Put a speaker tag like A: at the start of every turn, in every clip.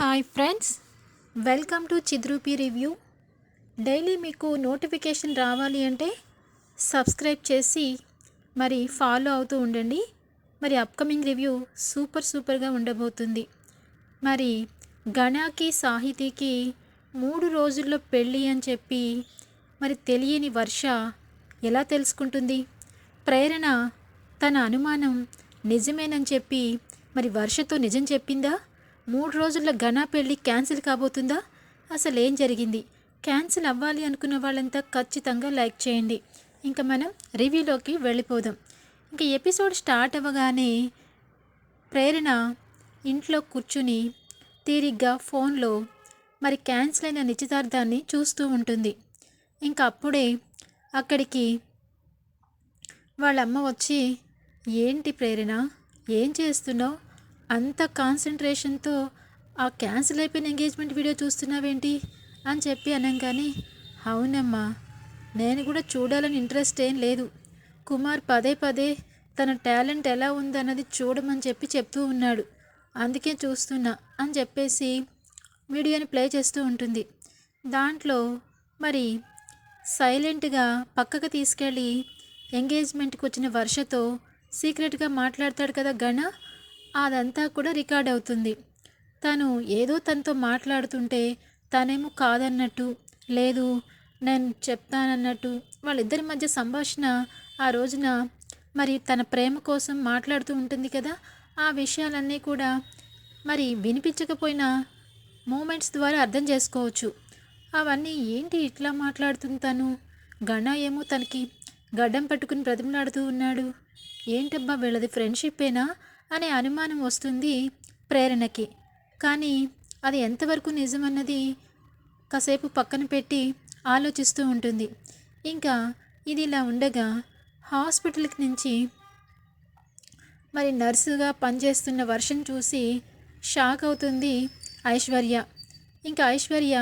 A: Hi friends welcome to Chidroopi review daily మీకు notification రావాలి అంటే సబ్స్క్రైబ్ చేసి మరి ఫాలో అవుతూ ఉండండి. మరి అప్కమింగ్ రివ్యూ సూపర్ సూపర్గా ఉండబోతుంది. మరి గణాకి సాహితీకి మూడు రోజుల్లో పెళ్ళి అని చెప్పి మరి తెలియని వర్ష ఎలా తెలుసుకుంటుంది? ప్రేరణ తన అనుమానం నిజమేనని చెప్పి మరి వర్షతో నిజం చెప్పిందా? మూడు రోజుల్లో ఘన పెళ్ళి క్యాన్సిల్ కాబోతుందా? అసలు ఏం జరిగింది? క్యాన్సిల్ అవ్వాలి అనుకున్న వాళ్ళంతా ఖచ్చితంగా లైక్ చేయండి. ఇంకా మనం రివ్యూలోకి వెళ్ళిపోదాం. ఇంకా ఎపిసోడ్ స్టార్ట్ అవ్వగానే ప్రేరణ ఇంట్లో కూర్చుని తీరిగ్గా ఫోన్లో మరి క్యాన్సిల్ అయిన నిశ్చితార్థాన్ని చూస్తూ ఉంటుంది. ఇంకా అప్పుడే అక్కడికి వాళ్ళ అమ్మ వచ్చి ఏంటి ప్రేరణ? ఏం చేస్తున్నావు? అంత కాన్సన్ట్రేషన్తో ఆ క్యాన్సిల్ అయిపోయిన ఎంగేజ్మెంట్ వీడియో చూస్తున్నావేంటి అని చెప్పి అనగానే అవునమ్మా నేను కూడా చూడాలని ఇంట్రెస్ట్ ఏం లేదు. కుమార్ పదే పదే తన టాలెంట్ ఎలా ఉందన్నది చూడమని చెప్పి చెప్తూ ఉన్నాడు. అందుకే చూస్తున్నా అని చెప్పేసి వీడియోని ప్లే చేస్తూ ఉంటుంది. దాంట్లో మరి సైలెంట్గా పక్కకు తీసుకెళ్ళి ఎంగేజ్మెంట్కి వచ్చిన వర్షతో సీక్రెట్గా మాట్లాడతాడు కదా గణ అదంతా కూడా రికార్డ్ అవుతుంది. తను ఏదో తనతో మాట్లాడుతుంటే తనేమో కాదన్నట్టు లేదు నేను చెప్తానన్నట్టు వాళ్ళిద్దరి మధ్య సంభాషణ ఆ రోజున మరి తన ప్రేమ కోసం మాట్లాడుతూ ఉంటుంది కదా ఆ విషయాలన్నీ కూడా మరి వినిపించకపోయినా మూమెంట్స్ ద్వారా అర్థం చేసుకోవచ్చు. అవన్నీ ఏంటి ఇట్లా మాట్లాడుతుంటాను గణ ఏమో తనకి గడ్డం పట్టుకుని బ్రతిమలాడుతూ ఉన్నాడు. ఏంటబ్బా వీళ్ళది ఫ్రెండ్షిప్పేనా అనే అనుమానం వస్తుంది ప్రేరణకి. కానీ అది ఎంతవరకు నిజమన్నది కాసేపు పక్కన పెట్టి ఆలోచిస్తూ ఉంటుంది. ఇంకా ఇది ఇలా ఉండగా హాస్పిటల్కి నుంచి మరి నర్సుగా పనిచేస్తున్న వర్షం చూసి షాక్ అవుతుంది ఐశ్వర్య. ఇంకా ఐశ్వర్య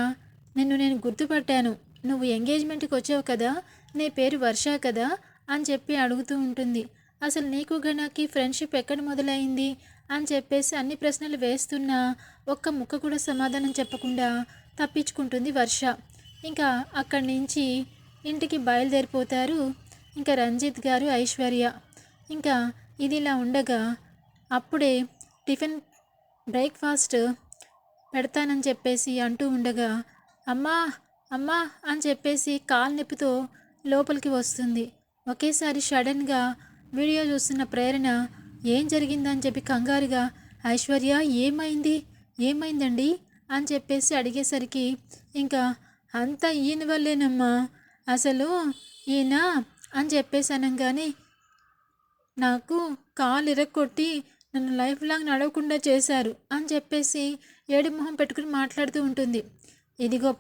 A: నిన్ను నేను గుర్తుపట్టాను. నువ్వు ఎంగేజ్మెంట్కి వచ్చావు కదా నీ పేరు వర్ష కదా అని చెప్పి అడుగుతూ ఉంటుంది. అసలు నీకు గణకి ఫ్రెండ్షిప్ ఎక్కడ మొదలైంది? అని చెప్పేసి అన్ని ప్రశ్నలు వేస్తున్నా ఒక్క ముక్క కూడా సమాధానం చెప్పకుండా తప్పించుకుంటుంది వర్ష. ఇంకా అక్కడి నుంచి ఇంటికి బయలుదేరిపోతారు ఇంకా రంజిత్ గారు ఐశ్వర్య. ఇంకా ఇది ఇలా ఉండగా అప్పుడే టిఫిన్ బ్రేక్ఫాస్ట్ పెడతానని చెప్పేసి అంటూ ఉండగా అమ్మా అమ్మా అని చెప్పేసి కాలు నొప్పితో లోపలికి వస్తుంది. ఒకేసారి సడన్గా వీడియో చూస్తున్న ప్రేరణ ఏం జరిగిందని చెప్పి కంగారుగా ఐశ్వర్య ఏమైంది? ఏమైందండి? అని చెప్పేసి అడిగేసరికి ఇంకా అంతా ఈయన వల్లేనమ్మా. అసలు ఈయన? అని చెప్పేసి అనగానే నాకు కాలు ఇరక్కొట్టి నన్ను లైఫ్ లాంగ్ నడవకుండా చేశారు అని చెప్పేసి ఏడు మొహం పెట్టుకుని మాట్లాడుతూ ఉంటుంది. ఇదిగో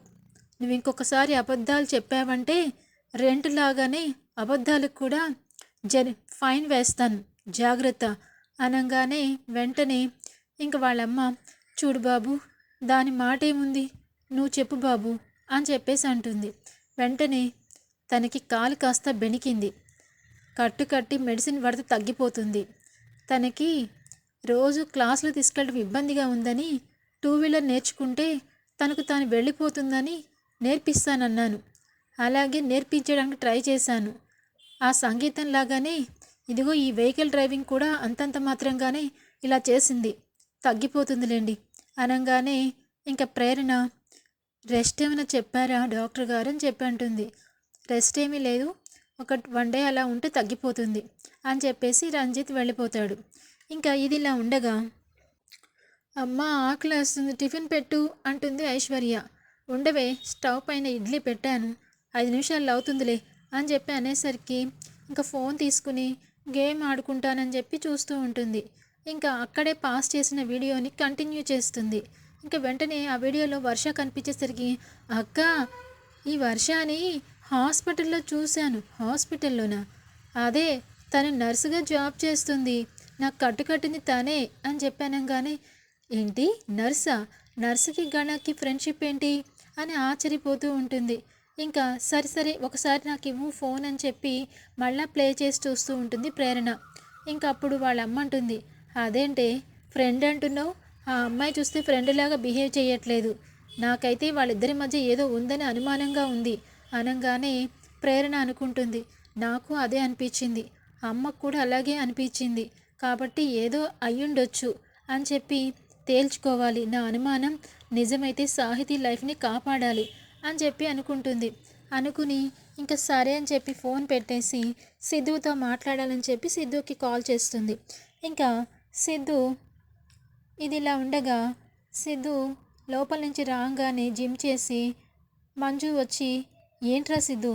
A: నువ్వు ఇంకొకసారి అబద్ధాలు చెప్పావంటే రెంట్ లాగానే అబద్ధాలకు కూడా జరి ఫైన్ వేస్తాను. జాగ్రత్త. అనగానే వెంటనే ఇంక వాళ్ళమ్మ చూడు బాబు దాని మాట ఏముంది నువ్వు చెప్పు బాబు అని చెప్పేసి అంటుంది. వెంటనే తనకి కాలు కాస్త బెణికింది. కట్టు కట్టి మెడిసిన్ పడితే తగ్గిపోతుంది. తనకి రోజు క్లాసులు తీసుకెళ్ళడం ఇబ్బందిగా ఉందని టూ వీలర్ నేర్చుకుంటే తనకు తాను వెళ్ళిపోతుందని నేర్పిస్తానన్నాను. అలాగే నేర్పించడానికి ట్రై చేశాను. ఆ సంగీతం లాగానే ఇదిగో ఈ వెహికల్ డ్రైవింగ్ కూడా అంతంత మాత్రంగానే ఇలా చేసింది. తగ్గిపోతుందిలేండి. అనగానే ఇంకా ప్రేరణ రెస్ట్ ఏమైనా చెప్పారా డాక్టర్ గారు అని చెప్పి అంటుంది రెస్ట్ ఏమీ లేదు ఒక వన్ డే అలా ఉంటే తగ్గిపోతుంది అని చెప్పేసి రంజిత్ వెళ్ళిపోతాడు. ఇంకా ఇది ఇలా ఉండగా అమ్మ ఆకలి వస్తుంది టిఫిన్ పెట్టు అంటుంది ఐశ్వర్య. ఉండవే స్టవ్ పైన ఇడ్లీ పెట్టాను ఐదు నిమిషాలు అవుతుందిలే అని చెప్పి అనేసరికి ఇంకా ఫోన్ తీసుకుని గేమ్ ఆడుకుంటానని చెప్పి చూస్తూ ఉంటుంది. ఇంకా అక్కడే పాస్ చేసిన వీడియోని కంటిన్యూ చేస్తుంది. ఇంకా వెంటనే ఆ వీడియోలో వర్ష కనిపించేసరికి అక్క ఈ వర్షాని హాస్పిటల్లో చూశాను. హాస్పిటల్లోనా? అదే తను నర్సుగా జాబ్ చేస్తుంది. నాకు కట్టుకట్టింది తనే అని చెప్పానంగానే ఏంటి నర్సా? నర్సుకి గణకి ఫ్రెండ్షిప్ ఏంటి? అని ఆశ్చర్యపోతూ ఉంటుంది. ఇంకా సరే సరే ఒకసారి నాకు ఇవ్వు ఫోన్ అని చెప్పి మళ్ళా ప్లే చేసి చూస్తూ ఉంటుంది ప్రేరణ. ఇంకా అప్పుడు వాళ్ళ అమ్మ అంటుంది అదేంటే ఫ్రెండ్ అంటున్నావు? ఆ అమ్మాయి చూస్తే ఫ్రెండ్ లాగా బిహేవ్ చేయట్లేదు. నాకైతే వాళ్ళిద్దరి మధ్య ఏదో ఉందని అనుమానంగా ఉంది. అనగానే ప్రేరణ అనుకుంటుంది నాకు అదే అనిపించింది. అమ్మకు కూడా అలాగే అనిపించింది. కాబట్టి ఏదో అయ్యుండొచ్చు అని చెప్పి తేల్చుకోవాలి. నా అనుమానం నిజమైతే సాహితీ లైఫ్ని కాపాడాలి. అని చెప్పి అనుకుంటుంది. అనుకుని ఇంకా సరే అని చెప్పి ఫోన్ పెట్టేసి సిద్ధుతో మాట్లాడాలని చెప్పి సిద్ధుకి కాల్ చేస్తుంది. ఇంకా సిద్ధు ఇది ఇలా ఉండగా సిద్ధు లోపల నుంచి రాగానే జిమ్ చేసి మంజు వచ్చి ఏంట్రా సిద్ధు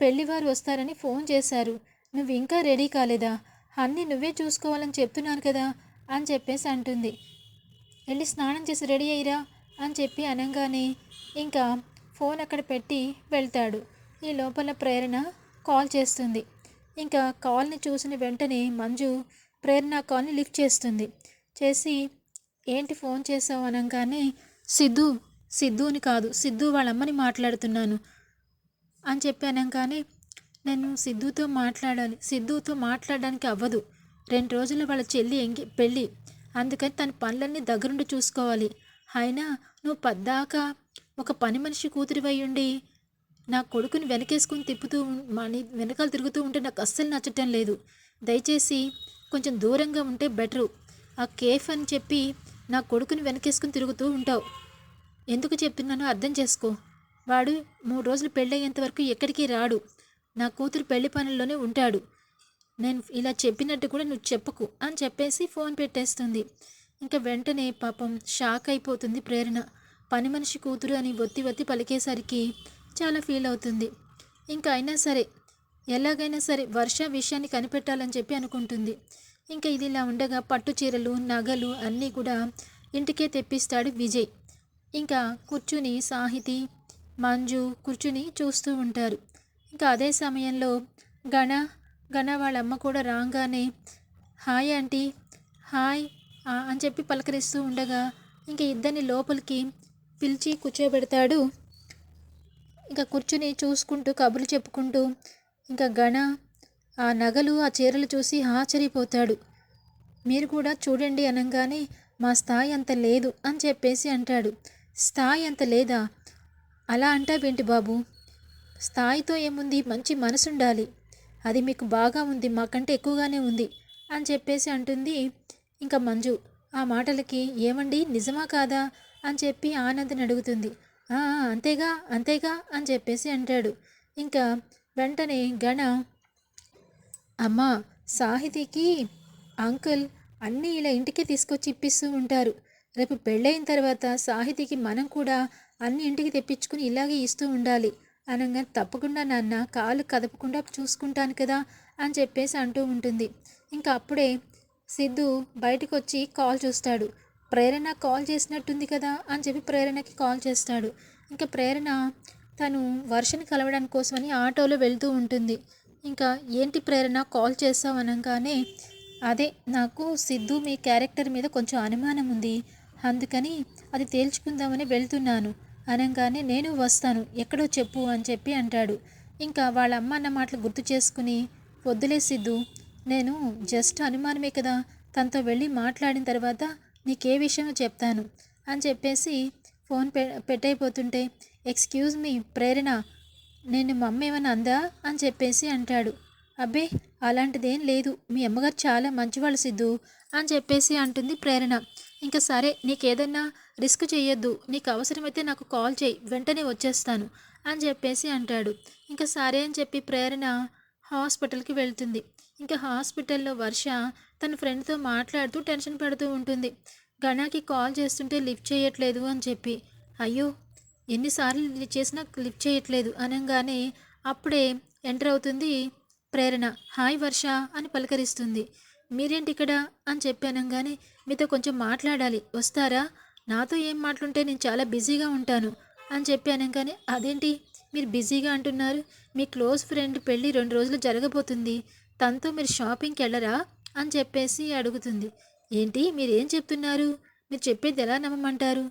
A: పెళ్ళివారు వస్తారని ఫోన్ చేశారు. నువ్వు ఇంకా రెడీ కాలేదా? అన్నీ నువ్వే చూసుకోవాలని చెప్తున్నాను కదా అని చెప్పేసి అంటుంది. వెళ్ళి స్నానం చేసి రెడీ అయ్యిరా అని చెప్పి అనగానే ఇంకా ఫోన్ అక్కడ పెట్టి వెళ్తాడు. ఈ లోపల ప్రేరణ కాల్ చేస్తుంది. ఇంకా కాల్ని చూసిన వెంటనే మంజు ప్రేరణ కాల్ని లిఫ్ట్ చేస్తుంది. చేసి ఏంటి ఫోన్ చేసావు అనగానే సిద్ధు సిద్ధుని కాదు సిద్ధు వాళ్ళ అమ్మని మాట్లాడుతున్నాను అని చెప్పి అనగానే నేను సిద్ధుతో మాట్లాడాలి సిద్ధుతో మాట్లాడడానికి అవ్వదు. రెండు రోజులు వాళ్ళ చెల్లి ఎంగి పెళ్ళి. అందుకని తన పనులన్నీ దగ్గరుండి చూసుకోవాలి. అయినా నువ్వు పద్దాకా ఒక పని మనిషి కూతురివై ఉండి నా కొడుకుని వెనకేసుకుని తిప్పుతూ మని వెనకాల తిరుగుతూ ఉంటే నాకు అస్సలు నచ్చటం లేదు. దయచేసి కొంచెం దూరంగా ఉంటే బెటరు. ఆ కేఫ్ అని చెప్పి నా కొడుకుని వెనకేసుకుని తిరుగుతూ ఉంటావు. ఎందుకు చెప్తున్నానో అర్థం చేసుకో. వాడు మూడు రోజులు పెళ్ళయ్యేంత వరకు ఎక్కడికి రాడు. నా కూతురు పెళ్ళి పనుల్లోనే ఉంటాడు. నేను ఇలా చెప్పినట్టు కూడా నువ్వు చెప్పకు అని చెప్పేసి ఫోన్ పెట్టేస్తుంది. ఇంకా వెంటనే పాపం షాక్ అయిపోతుంది ప్రేరణ. పని మనిషి కూతురు అని ఒత్తి ఒత్తి పలికేసరికి చాలా ఫీల్ అవుతుంది. ఇంకా అయినా సరే ఎలాగైనా సరే వర్ష విషయాన్ని కనిపెట్టాలని చెప్పి అనుకుంటుంది. ఇంకా ఇది ఇలా ఉండగా పట్టు చీరలు నగలు అన్నీ కూడా ఇంటికే తెప్పిస్తాడు విజయ్. ఇంకా కూర్చుని సాహితి మంజు కూర్చుని చూస్తూ ఉంటారు. ఇంకా అదే సమయంలో గణ గణ వాళ్ళ అమ్మ కూడా రాగానే హాయ్ ఆంటీ హాయ్ అని చెప్పి పలకరిస్తూ ఉండగా ఇంకా ఇద్దరిని లోపలికి పిలిచి కూర్చోబెడతాడు. ఇంకా కూర్చుని చూసుకుంటూ కబుర్లు చెప్పుకుంటూ ఇంకా గణ ఆ నగలు ఆ చీరలు చూసి ఆశ్చర్యపోతాడు. మీరు కూడా చూడండి అనగానే మా స్థాయి అంత లేదు అని చెప్పేసి అంటాడు. స్థాయి అంత లేదా? అలా అంటావేంటి బాబు? స్థాయితో ఏముంది? మంచి మనసుండాలి. అది మీకు బాగా ఉంది మాకంటే ఎక్కువగానే ఉంది అని చెప్పేసి అంటుంది. ఇంకా మంజు ఆ మాటలకి ఏమండి? నిజమా కాదా? అని చెప్పి ఆనందని అడుగుతుంది. అంతేగా అంతేగా అని చెప్పేసి అంటాడు. ఇంకా వెంటనే గణ అమ్మా సాహితీకి అంకుల్ అన్నీ ఇలా ఇంటికి తీసుకొచ్చి ఇప్పిస్తూ ఉంటారు. రేపు పెళ్ళైన తర్వాత సాహితీకి మనం కూడా అన్ని ఇంటికి తెప్పించుకుని ఇలాగే ఇస్తూ ఉండాలి. అనగా తప్పకుండా నాన్న కాలు కదపకుండా చూసుకుంటాను కదా అని చెప్పేసి అంటూ ఉంటుంది. ఇంకా అప్పుడే సిద్ధు బయటకు వచ్చి కాల్ చూస్తాడు. ప్రేరణ కాల్ చేసినట్టుంది కదా అని చెప్పి ప్రేరణకి కాల్ చేస్తాడు. ఇంకా ప్రేరణ తను వర్షని కలవడానికి కోసమని ఆటోలో వెళ్తూ ఉంటుంది. ఇంకా ఏంటి ప్రేరణ? కాల్ చేస్తావు అనగానే అదే నాకు సిద్ధు మీ క్యారెక్టర్ మీద కొంచెం అనుమానం ఉంది. అందుకని అది తేల్చుకుందామని వెళ్తున్నాను. అనగానే నేను వస్తాను. ఎక్కడో చెప్పు అని చెప్పి అంటాడు. ఇంకా వాళ్ళ అమ్మ అన్న మాటలు గుర్తు చేసుకుని వద్దులే సిద్ధు నేను జస్ట్ అనుమానమే కదా. తనతో వెళ్ళి మాట్లాడిన తర్వాత నీకే విషయమో చెప్తాను అని చెప్పేసి ఫోన్ పె పెట్టయిపోతుంటే ఎక్స్క్యూజ్ మీ ప్రేరణ నేను మా అమ్మ ఏమైనా అందా? అని చెప్పేసి అంటాడు. అబ్బే అలాంటిదేం లేదు. మీ అమ్మగారు చాలా మంచివాళ్ళు సిద్ధు అని చెప్పేసి అంటుంది ప్రేరణ. ఇంకా సరే నీకేదన్నా రిస్క్ చేయొద్దు నీకు అవసరమైతే నాకు కాల్ చేయి. వెంటనే వచ్చేస్తాను అని చెప్పేసి అంటాడు. ఇంకా సరే అని చెప్పి ప్రేరణ హాస్పిటల్కి వెళ్తుంది. ఇంకా హాస్పిటల్లో వర్ష తన ఫ్రెండ్తో మాట్లాడుతూ టెన్షన్ పడుతూ ఉంటుంది. గణాకి కాల్ చేస్తుంటే లిఫ్ట్ చేయట్లేదు అని చెప్పి. అయ్యో ఎన్నిసార్లు చేసినా లిఫ్ట్ చేయట్లేదు అనగానే అప్పుడే ఎంటర్ అవుతుంది ప్రేరణ. హాయ్ వర్ష అని పలకరిస్తుంది. మీరేంటి ఇక్కడ? అని చెప్పానంగానే అనగానే మీతో కొంచెం మాట్లాడాలి. వస్తారా? నాతో ఏం మాట్లాడుంటే నేను చాలా బిజీగా ఉంటాను అని చెప్పి అనగానే అదేంటి? మీరు బిజీగా అంటున్నారు. మీ క్లోజ్ ఫ్రెండ్ పెళ్ళి రెండు రోజులు జరగబోతుంది. తనతో మీరు షాపింగ్కి వెళ్ళరా అని చెప్పేసి అడుగుతుంది. ఏంటి? మీరేం చెప్తున్నారు? మీరు చెప్పేది ఎలా నమ్మమంటారు?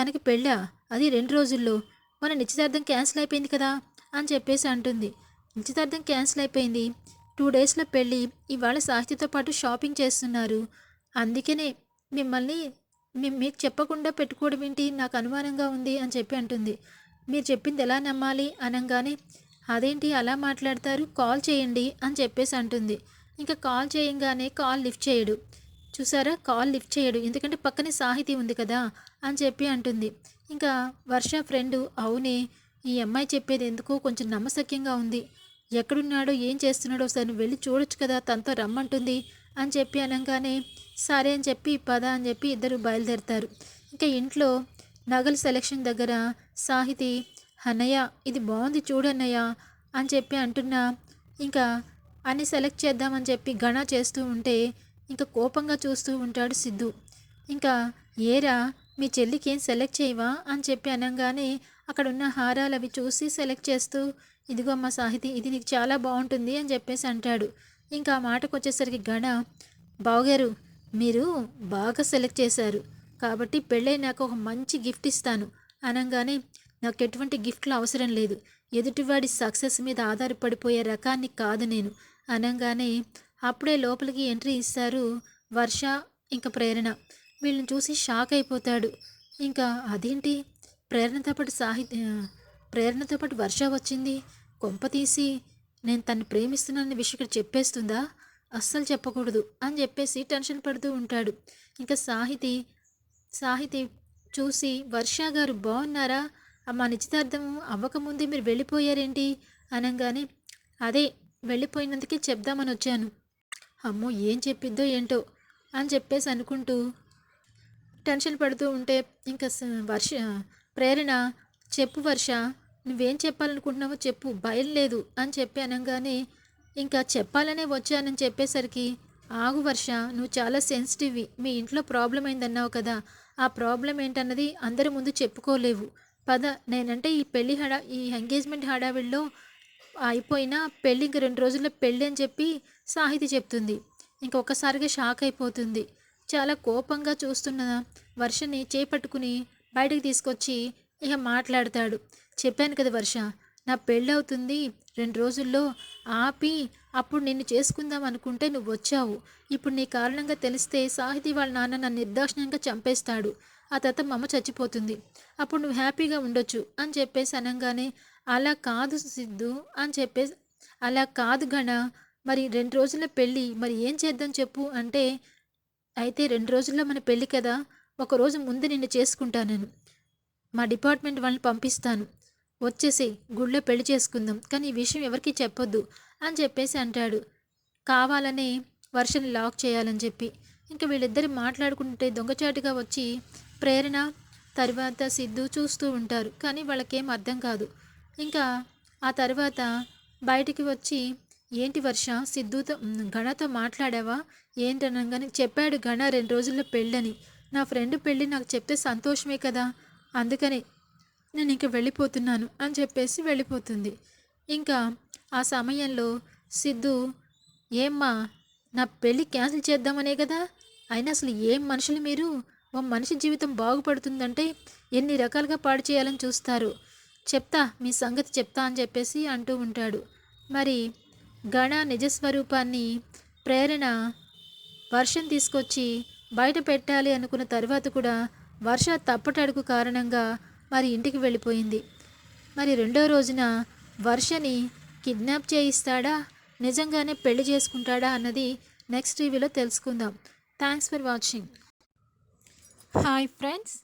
A: తనకి పెళ్ళా? అది రెండు రోజుల్లో. మన నిశ్చితార్థం క్యాన్సిల్ అయిపోయింది కదా? అని చెప్పేసి అంటుంది. నిశ్చితార్థం క్యాన్సిల్ అయిపోయింది. టూ డేస్లో పెళ్ళి. ఇవాళ సాహితితో పాటు షాపింగ్ చేస్తున్నారు. అందుకనే మిమ్మల్ని మీకు చెప్పకుండా పెట్టుకోవడం ఏంటి? నాకు అనుమానంగా ఉంది అని చెప్పి అంటుంది. మీరు చెప్పింది ఎలా నమ్మాలి? అనగానే అదేంటి అలా మాట్లాడతారు? కాల్ చేయండి అని చెప్పేసి అంటుంది. ఇంకా కాల్ చేయంగానే కాల్ లిఫ్ట్ చేయడు. చూసారా? కాల్ లిఫ్ట్ చేయడు. ఎందుకంటే పక్కనే సాహితీ ఉంది కదా అని చెప్పి అంటుంది. ఇంకా వర్ష ఫ్రెండు అవునే ఈ అమ్మాయి చెప్పేది ఎందుకో కొంచెం నమ్మశక్యంగా ఉంది. ఎక్కడున్నాడో ఏం చేస్తున్నాడో ఒకసారి నువ్వు వెళ్ళి చూడొచ్చు కదా తనతో రమ్మంటుంది అని చెప్పి అనగానే సరే అని చెప్పి పద అని చెప్పి ఇద్దరు బయలుదేరుతారు. ఇంకా ఇంట్లో నగల సెలక్షన్ దగ్గర సాహితి అన్నయ్య ఇది బాగుంది చూడన్నయ్య అని చెప్పి అంటున్నా. ఇంకా అన్ని సెలెక్ట్ చేద్దామని చెప్పి గణ చేస్తూ ఉంటే ఇంకా కోపంగా చూస్తూ ఉంటాడు సిద్ధు. ఇంకా ఏరా మీ చెల్లికి ఏం సెలెక్ట్ చేయవా? అని చెప్పి అనగానే అక్కడున్న హారాలు అవి చూసి సెలెక్ట్ చేస్తూ ఇదిగో అమ్మ సాహితి ఇది నీకు చాలా బాగుంటుంది అని చెప్పేసి అంటాడు. ఇంకా ఆ మాటకు వచ్చేసరికి గణ బావగారు మీరు బాగా సెలెక్ట్ చేశారు. కాబట్టి పెళ్ళైనాక ఒక మంచి గిఫ్ట్ ఇస్తాను అనగానే నాకు ఎటువంటి గిఫ్ట్లు అవసరం లేదు. ఎదుటివాడి సక్సెస్ మీద ఆధారపడిపోయే రకాన్ని కాదు నేను. అనగానే అప్పుడే లోపలికి ఎంట్రీ ఇస్తారు వర్ష ఇంకా ప్రేరణ. వీళ్ళని చూసి షాక్ అయిపోతాడు. ఇంకా అదేంటి? ప్రేరణతో పాటు సాహిత్య ప్రేరణతో పాటు వర్ష వచ్చింది. కొంప తీసి నేను తను ప్రేమిస్తున్నానని విషయం ఇక్కడ చెప్పేస్తుందా? అస్సలు చెప్పకూడదు అని చెప్పేసి టెన్షన్ పడుతూ ఉంటాడు. ఇంకా సాహితి సాహితి చూసి వర్ష గారు బాగున్నారా? మా నిశ్చితార్థం అవ్వకముందే మీరు వెళ్ళిపోయారేంటి? అనగానే అదే వెళ్ళిపోయినందుకే చెప్దామని వచ్చాను. అమ్మో ఏం చెప్పిద్దో ఏంటో అని చెప్పేసి అనుకుంటూ టెన్షన్ పడుతూ ఉంటే ఇంకా వర్ష ప్రేరణ చెప్పు వర్ష నువ్వేం చెప్పాలనుకుంటున్నావో చెప్పు భయం లేదు అని చెప్పి అనగానే ఇంకా చెప్పాలనే వచ్చానని చెప్పేసరికి ఆగు వర్ష నువ్వు చాలా సెన్సిటివ్ మీ ఇంట్లో ప్రాబ్లం అయిందన్నావు కదా ఆ ప్రాబ్లం ఏంటన్నది అందరి ముందు చెప్పుకోలేవు. పద నేనంటే ఈ పెళ్ళి హడా ఈ ఎంగేజ్మెంట్ హడావిడిలో అయిపోయినా పెళ్ళి ఇంక రెండు రోజుల్లో పెళ్ళి అని చెప్పి సాహితి చెప్తుంది. ఇంకొకసారిగా షాక్ అయిపోతుంది. చాలా కోపంగా చూస్తున్న వర్షని చేపట్టుకుని బయటకు తీసుకొచ్చి ఇక మాట్లాడతాడు. చెప్పాను కదా వర్ష నా పెళ్ళి అవుతుంది రెండు రోజుల్లో ఆపి అప్పుడు నిన్ను చేసుకుందాం అనుకుంటే నువ్వు వచ్చావు ఇప్పుడు నీ కారణంగా తెలిస్తే సాహితీ వాళ్ళ నాన్న నన్ను నిర్దాక్షిణ్యంగా చంపేస్తాడు. ఆ తర్వాత మా అమ్మ చచ్చిపోతుంది. అప్పుడు నువ్వు హ్యాపీగా ఉండొచ్చు అని చెప్పేసి అనగానే అలా కాదు సిద్ధు అని చెప్పేసి అలా కాదు గణ మరి రెండు రోజుల పెళ్ళి మరి ఏం చేద్దాం చెప్పు అంటే అయితే రెండు రోజుల్లో మన పెళ్ళి కదా. ఒక రోజు ముందు నిన్ను చేసుకుంటాను నేను. మా డిపార్ట్మెంట్ వాళ్ళని పంపిస్తాను. వచ్చేసి గుళ్ళో పెళ్ళి చేసుకుందాం. కానీ ఈ విషయం ఎవరికి చెప్పొద్దు అని చెప్పేసి అంటాడు. కావాలనే వర్షని లాక్ చేయాలని చెప్పి. ఇంకా వీళ్ళిద్దరు మాట్లాడుకుంటే దొంగచాటుగా వచ్చి ప్రేరణ తర్వాత సిద్ధు చూస్తూ ఉంటారు. కానీ వాళ్ళకేం అర్థం కాదు. ఇంకా ఆ తర్వాత బయటికి వచ్చి ఏంటి వర్ష? సిద్ధుతో ఘనతో గణతో మాట్లాడావా? ఏంటనగానే చెప్పాడు గణ రెండు రోజుల్లో పెళ్ళని. నా ఫ్రెండ్ పెళ్ళి నాకు చెప్తే సంతోషమే కదా? అందుకని నేను ఇంక వెళ్ళిపోతున్నాను అని చెప్పేసి వెళ్ళిపోతుంది. ఇంకా ఆ సమయంలో సిద్ధు ఏమ్మా నా పెళ్ళి క్యాన్సిల్ చేద్దామనే కదా? అయినా అసలు ఏం మనుషులు మీరు? ఓ మనిషి జీవితం బాగుపడుతుందంటే ఎన్ని రకాలుగా పాడు చేయాలని చూస్తారు. చెప్తా మీ సంగతి చెప్తా అని చెప్పేసి అంటూ ఉంటాడు. మరి గణ నిజస్వరూపాన్ని ప్రేరణ వర్షం తీసుకొచ్చి బయట పెట్టాలి అనుకున్న తర్వాత కూడా వర్ష తప్పటడుగు కారణంగా మరి ఇంటికి వెళ్ళిపోయింది. మరి రెండో రోజున వర్షని కిడ్నాప్ చేయిస్తాడా? నిజంగానే పెళ్ళి చేసుకుంటాడా? అన్నది నెక్స్ట్ టీవీలో తెలుసుకుందాం. Thanks for watching. Hi friends